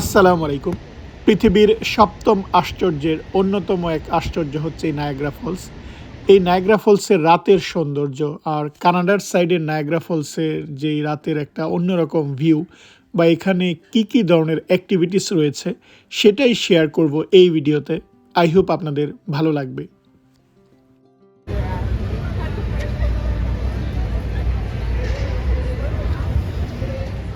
আসসালামু আলাইকুম। পৃথিবীর সপ্তম আশ্চর্যের অন্যতম এক আশ্চর্য হচ্ছে এই নায়াগ্রা ফলস এই নায়াগ্রা ফলসের রাতের সৌন্দর্য আর কানাডার সাইডের নায়াগ্রা ফলসের যেই রাতের একটা অন্যরকম ভিউ বা এখানে কি কি ধরনের অ্যাক্টিভিটিস রয়েছে সেটাই শেয়ার করব এই ভিডিওতে। আই হোপ আপনাদের ভালো লাগবে।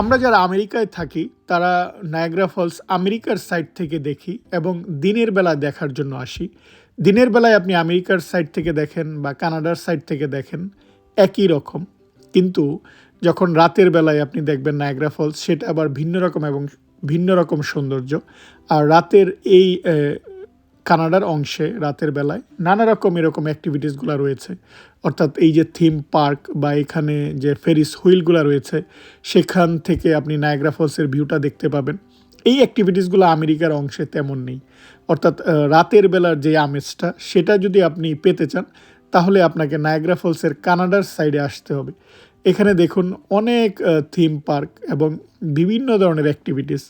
আমরা যারা আমেরিকায় থাকি, তারা নায়াগ্রা ফলস আমেরিকার সাইড থেকে দেখি এবং দিনের বেলা দেখার জন্য আসি। দিনের বেলায় আপনি আমেরিকার সাইড থেকে দেখেন বা কানাডার সাইড থেকে দেখেন, একই রকম। কিন্তু যখন রাতের বেলায় আপনি দেখবেন নায়াগ্রা ফলস সেটা আবার ভিন্ন রকম এবং ভিন্ন রকম সৌন্দর্য। আর রাতের এই কানাডার অংশে রাতের বেলায় নানা রকম এরকম অ্যাক্টিভিটিসগুলো রয়েছে। অর্থাৎ এই যে থিম পার্ক বা এখানে যে ফেরিস হুইলগুলো রয়েছে, সেখান থেকে আপনি নায়গ্রা ফলসের ভিউটা দেখতে পাবেন। এই অ্যাক্টিভিটিসগুলো আমেরিকার অংশে তেমন নেই। অর্থাৎ রাতের বেলার যে আমেজটা, সেটা যদি আপনি পেতে চান, তাহলে আপনাকে নায়গ্রা ফলসের কানাডার সাইডে আসতে হবে। এখানে দেখুন অনেক থিম পার্ক এবং বিভিন্ন ধরনের অ্যাক্টিভিটিস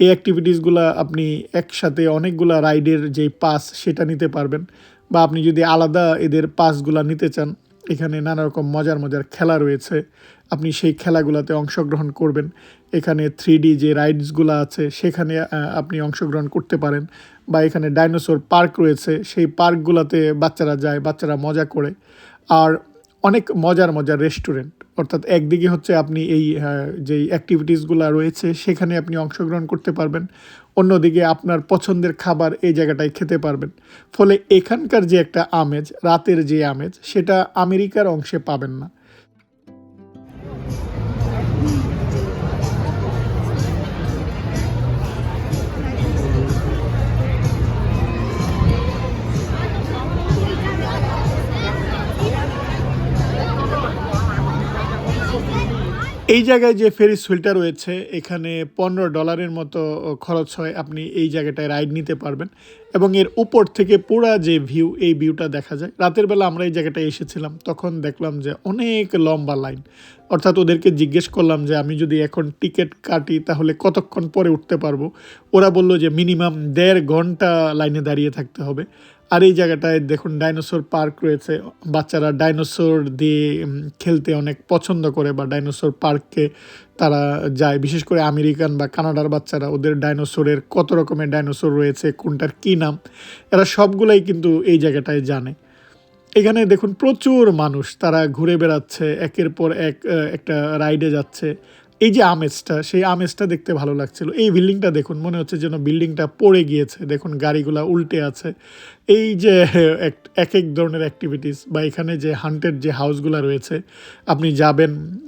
এই অ্যাক্টিভিটিসগুলো আপনি একসাথে অনেকগুলা রাইডের যেই পাস সেটা নিতে পারবেন বা আপনি যদি আলাদা এদের পাসগুলো নিতে চান, এখানে নানা রকম মজার মজার খেলা রয়েছে। আপনি সেই খেলাগুলোতে অংশগ্রহণ করবেন। এখানে থ্রি যে রাইডসগুলো আছে, সেখানে আপনি অংশগ্রহণ করতে পারেন। বা এখানে ডাইনোসর পার্ক রয়েছে, সেই পার্কগুলোতে বাচ্চারা যায়, বাচ্চারা মজা করে। আর অনেক মজার মজার রেস্টুরেন্ট অর্থাৎ একদিকে হচ্ছে আপনি এই যেই অ্যাক্টিভিটিসগুলো রয়েছে, সেখানে আপনি অংশগ্রহণ করতে পারবেন। অন্যদিকে আপনার পছন্দের খাবার এই জায়গাটায় খেতে পারবেন। ফলে এখানকার যে একটা আমেজ, রাতের যে আমেজ, সেটা আমেরিকার অংশে পাবেন না। এই জায়গায় যে ফেরিস হুইলটা রয়েছে, এখানে পনেরো ডলারের মতো খরচ হয়। আপনি এই জায়গাটায় রাইড নিতে পারবেন এবং এর উপর থেকে পুরা যে ভিউ, এই ভিউটা দেখা যায়। রাতের বেলা আমরা এই জায়গাটায় এসেছিলাম, তখন দেখলাম যে অনেক লম্বা লাইন। অর্থাৎ ওদেরকে জিজ্ঞেস করলাম যে, আমি যদি এখন টিকিট কাটি, তাহলে কতক্ষণ পরে উঠতে পারব? ওরা বলল যে, মিনিমাম দেড় ঘণ্টা লাইনে দাঁড়িয়ে থাকতে হবে। আর এই জায়গাটায় দেখুন ডাইনোসর পার্ক রয়েছে। বাচ্চারা ডাইনোসর দিয়ে খেলতে অনেক পছন্দ করে বা ডাইনোসর পার্ককে তারা যায়। বিশেষ করে আমেরিকান বা কানাডার বাচ্চারা, ওদের ডাইনোসরের কত রকমের ডাইনোসর রয়েছে, কোনটার কী নাম, এরা সবগুলাই কিন্তু এই জায়গাটায় জানে। এখানে দেখুন প্রচুর মানুষ, তারা ঘুরে বেড়াচ্ছে, একের পর এক একটা রাইডে যাচ্ছে। এই যে আমেজটা, সেই আমেজটা দেখতে ভালো লাগছিল। এই বিল্ডিংটা দেখুন, মনে হচ্ছে যেন বিল্ডিংটা পড়ে গিয়েছে। দেখুন, গাড়িগুলা উল্টে আছে। এই যে এক- এক ধরনের অ্যাক্টিভিটিস বা এখানে যে হান্টেড যে হাউসগুলো রয়েছে, আপনি যাবেন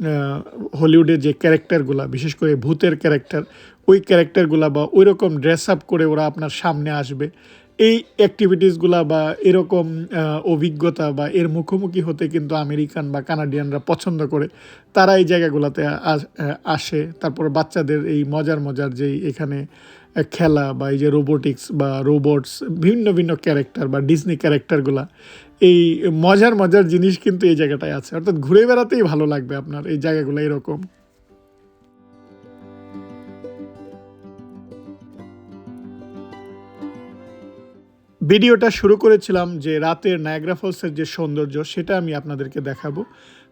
হলিউডের যে ক্যারেক্টারগুলা বিশেষ করে ভূতের ক্যারেক্টার ওই ক্যারেক্টারগুলা বা ওই রকম ড্রেস আপ করে ওরা আপনার সামনে আসবে। এই অ্যাক্টিভিটিসগুলা বা এরকম অভিজ্ঞতা বা এর মুখোমুখি হতে কিন্তু আমেরিকান বা কানাডিয়ানরা পছন্দ করে, তারা এই জায়গাগুলোতে আসে তারপর বাচ্চাদের এই মজার মজার যেই এখানে খেলা বা এই যে রোবোটিক্স বা রোবটস ভিন্ন ভিন্ন ক্যারেক্টার বা ডিজনি ক্যারেক্টারগুলা এই মজার মজার জিনিস কিন্তু এই জায়গাটায় আছে। অর্থাৎ ঘুরে বেড়াতেই ভালো লাগবে আপনার এই জায়গাগুলো এরকম। ভিডিওটা শুরু করেছিলাম যে রাতের নায়াগ্রা ফলসের যে সৌন্দর্য, সেটা আমি আপনাদেরকে দেখাবো।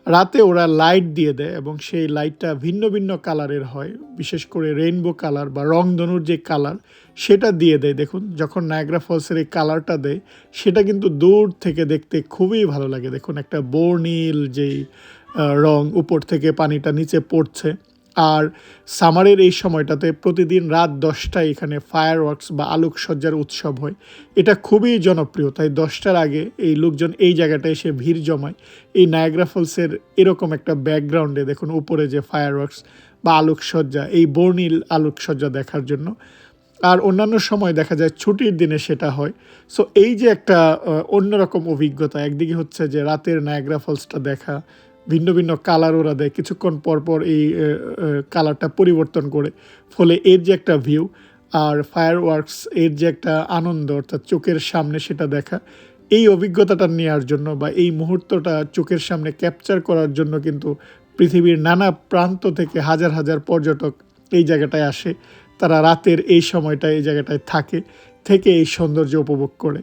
রাতে ওরা লাইট দিয়ে দেয় এবং সেই লাইটটা ভিন্ন ভিন্ন কালারের হয়। বিশেষ করে রেইনবো কালার বা রংধনুর যে কালার সেটা দিয়ে দেয়। দেখুন, যখন নায়াগ্রা ফলসের এই কালারটা দেয়, সেটা কিন্তু দূর থেকে দেখতে খুবই ভালো লাগে। দেখুন, একটা বর্ণিল যেই রং উপর থেকে পানিটা নিচে পড়ছে। আর সামারের এই সময়টাতে প্রতিদিন রাত দশটায় এখানে ফায়ার ওয়ার্কস বা আলোকসজ্জার উৎসব হয়। এটা খুবই জনপ্রিয়, তাই দশটার আগে এই লোকজন এই জায়গাটায় এসে ভিড় জমায়। এই নায়াগ্রা ফলসের এরকম একটা ব্যাকগ্রাউন্ডে দেখুন, উপরে যে ফায়ার ওয়ার্কস বা আলোকসজ্জা, এই বর্ণিল আলোকসজ্জা দেখার জন্য। আর অন্যান্য সময় দেখা যায় ছুটির দিনে সেটা হয়। সো এই যে একটা অন্যরকম অভিজ্ঞতা, একদিকে হচ্ছে যে রাতের নায়াগ্রা ফলসটা দেখা ভিন্ন ভিন্ন কালার ওরা দেয়। কিছুক্ষণ পর পর এই কালারটা পরিবর্তন করে। ফলে এর যে একটা ভিউ আর ফায়ার ওয়ার্কস এর যে একটা আনন্দ, অর্থাৎ চোখের সামনে সেটা দেখা, এই অভিজ্ঞতাটা নেওয়ার জন্য বা এই মুহূর্তটা চোখের সামনে ক্যাপচার করার জন্য কিন্তু পৃথিবীর নানা প্রান্ত থেকে হাজার হাজার পর্যটক এই জায়গাটায় আসে। তারা রাতের এই সময়টা এই জায়গাটায় থাকে, থেকে এই সৌন্দর্য উপভোগ করে।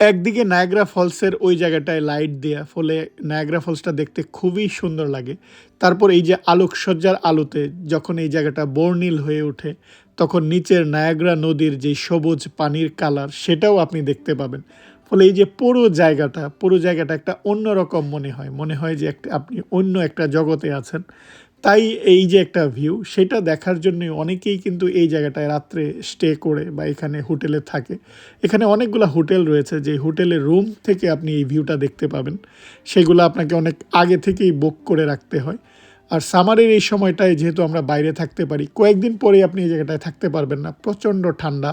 একদিকে নায়াগ্রা ফলসের ওই জায়গাটায় লাইট দেয়া, ফলে নায়াগ্রা ফলসটা দেখতে খুবই সুন্দর লাগে। তারপর এই যে আলোকসজ্জার আলোতে যখন এই জায়গাটা বর্ণিল হয়ে ওঠে, তখন নিচের নায়াগ্রা নদীর যে সবুজ পানির কালার সেটাও আপনি দেখতে পাবেন। ফলে এই যে পুরো জায়গাটা পুরো জায়গাটা একটা অন্যরকম মনে হয়। মনে হয় যে একটা আপনি অন্য একটা জগতে আছেন। তাই এই যে একটা ভিউ সেটা দেখার জন্য অনেকেই কিন্তু এই জায়গাটায় রাত্রে স্টে করে বা এখানে হোটেলে থাকে। এখানে অনেকগুলো হোটেল রয়েছে, যে হোটেলের রুম থেকে আপনি এই ভিউটা দেখতে পাবেন। সেগুলো আপনাকে অনেক আগে থেকেই বুক করে রাখতে হয়। আর সামারের এই সময়টায় যেহেতু আমরা বাইরে থাকতে পারি, কয়েকদিন পরে আপনি এই জায়গাটায় থাকতে পারবেন না। প্রচণ্ড ঠান্ডা।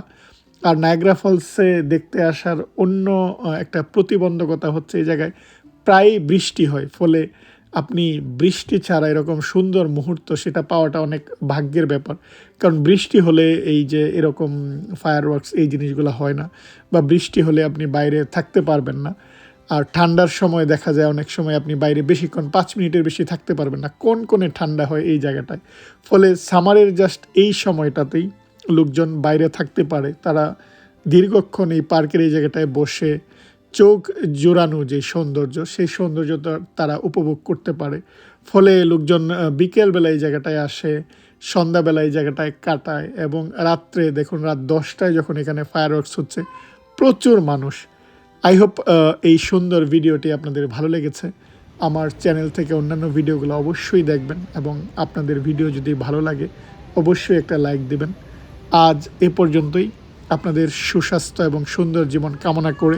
আর নায়গ্রা ফলসে দেখতে আসার অন্য একটা প্রতিবন্ধকতা হচ্ছে এই জায়গায় প্রায় বৃষ্টি হয়। ফলে আপনি বৃষ্টি ছাড়া এরকম সুন্দর মুহূর্ত সেটা পাওয়াটা অনেক ভাগ্যের ব্যাপার। কারণ বৃষ্টি হলে এই যে এরকম ফায়ারওয়ার্কস এই জিনিসগুলো হয় না বা বৃষ্টি হলে আপনি বাইরে থাকতে পারবেন না। আর ঠান্ডার সময় দেখা যায় অনেক সময় আপনি বাইরে বেশিক্ষণ পাঁচ মিনিটের বেশি থাকতে পারবেন না, কোন কোণে ঠান্ডা হয় এই জায়গাটায়। ফলে সামারের জাস্ট এই সময়টাতেই লোকজন বাইরে থাকতে পারে, তারা দীর্ঘক্ষণ এই পার্কের এই জায়গাটায় বসে চোখ জোড়ানো যে সৌন্দর্য সেই সৌন্দর্যটা তারা উপভোগ করতে পারে। ফলে লোকজন আহ, বিকেলবেলা এই জায়গাটায় আসে সন্ধ্যাবেলা এই জায়গাটায় কাটায় এবং রাত্রে দেখুন রাত দশটায় যখন এখানে ফায়ারওয়ার্কস হচ্ছে প্রচুর মানুষ। আই হোপ এই সুন্দর ভিডিওটি আপনাদের ভালো লেগেছে। আমার চ্যানেল থেকে অন্যান্য ভিডিওগুলো অবশ্যই দেখবেন এবং আপনাদের ভিডিও যদি ভালো লাগে অবশ্যই একটা লাইক দেবেন। আজ এ পর্যন্তই। আপনাদের সুস্বাস্থ্য এবং সুন্দর জীবন কামনা করে